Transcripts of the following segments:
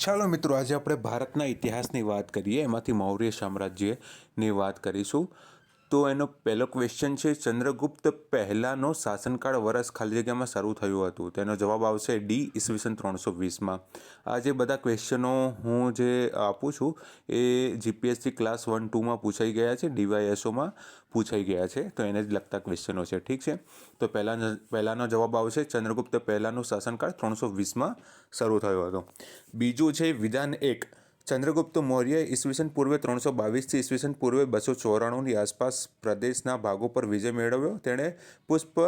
ચાલો મિત્રો આજે આપણે ભારતના ઇતિહાસની વાત કરીએ. એમાંથી મૌર્ય સામ્રાજ્યની વાત કરીશું. તો એનો પહેલો ક્વેશ્ચન છે, ચંદ્રગુપ્ત પહેલાંનો શાસનકાળ વર્ષ ખાલી જગ્યામાં શરૂ થયું હતું? તેનો જવાબ આવશે ડી ઈસવીસન ત્રણસો વીસમાં. આ જે બધા ક્વેશ્ચનો હું જે આપું છું, એ જીપીએસસી ક્લાસ વન ટુમાં પૂછાઈ ગયા છે ડીવાયએસઓમાં પૂછાઈ ગયા છે, તો એને જ લગતા ક્વેશ્ચનો છે. ઠીક છે? તો પહેલાં પહેલાંનો જવાબ આવશે, ચંદ્રગુપ્ત પહેલાંનો શાસનકાળ ત્રણસો વીસમાં શરૂ થયો હતો. બીજું છે, વિધાન એક ચંદ્રગુપ્ત મૌર્ય ઈસવીસન પૂર્વે ત્રણસો બાવીસથી ઈસવીસન પૂર્વે બસો ચોરાણુંની આસપાસ પ્રદેશના ભાગો પર વિજય મેળવ્યો. તેણે પુષ્પ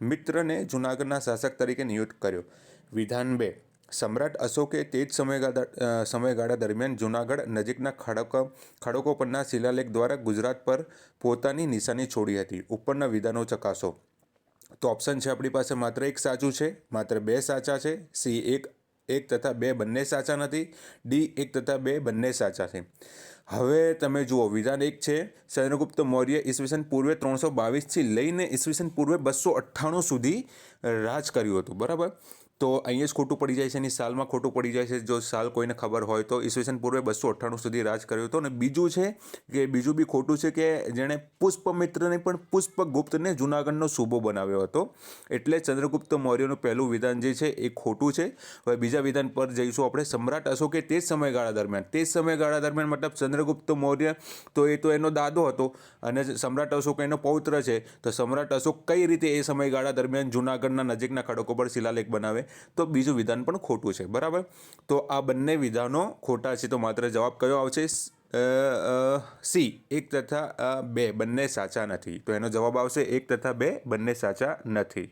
મિત્રને જૂનાગઢના શાસક તરીકે નિયુક્ત કર્યો. વિધાન બે. સમ્રાટ અશોકે તે જ સમયગાળા સમયગાળા દરમિયાન જૂનાગઢ નજીકના ખડક, ખડકો પરના શિલાલેખ દ્વારા ગુજરાત પર પોતાની નિશાની છોડી હતી. ઉપરના વિધાનો ચકાસો. તો ઓપ્શન છે આપણી પાસે માત્ર એક સાચું છે, માત્ર બે સાચા છે, સી એક એક તથા બે બંને સાચા નથી. ડી, એક તથા બે બંને સાચા છે. હવે તમે જુઓ, વિધાન એક છે ચંદ્રગુપ્ત મૌર્ય ઈસવીસન પૂર્વે ત્રણસો બાવીસથી લઈને ઈસવીસન પૂર્વે બસો અઠ્ઠાણું સુધી રાજ કર્યું હતું. બરાબર? તો અહીંયા જ ખોટું પડી જાય છે એની સાલમાં ખોટું પડી જાય છે. જો સાલ કોઈને ખબર હોય તો ઈસવીસન પૂર્વે બસો અઠ્ઠાણું સુધી રાજ કર્યું હતું. અને બીજું છે કે, બીજું બી ખોટું છે કે, જેણે પુષ્પમિત્રને પણ પુષ્પગુપ્તને જૂનાગઢનો સૂબો બનાવ્યો હતો. એટલે ચંદ્રગુપ્ત મૌર્યનું પહેલું વિધાન જે છે એ ખોટું છે. હવે બીજા વિધાન પર જઈશું આપણે. સમ્રાટ અશોકે તે જ સમયગાળા દરમિયાન, તે જ સમયગાળા દરમિયાન મતલબ ચંદ્રગુપ્ત મૌર્ય તો એ તો એનો દાદો હતો અને સમ્રાટ અશોક એનો પૌત્ર છે. તો સમ્રાટ અશોક કઈ રીતે એ સમયગાળા દરમિયાન જૂનાગઢના નજીકના ખડકો પર શિલાલેખ બનાવે? તો બીજું વિધાન પણ ખોટું છે, બરાબર? તો આ બંને વિધાનો ખોટા છે, તો માત્ર જવાબ કયો આવશે? સી એક તથા બે, બંને સાચા નથી. તો એનો જવાબ આવશે એક તથા બે, બંને સાચા નથી.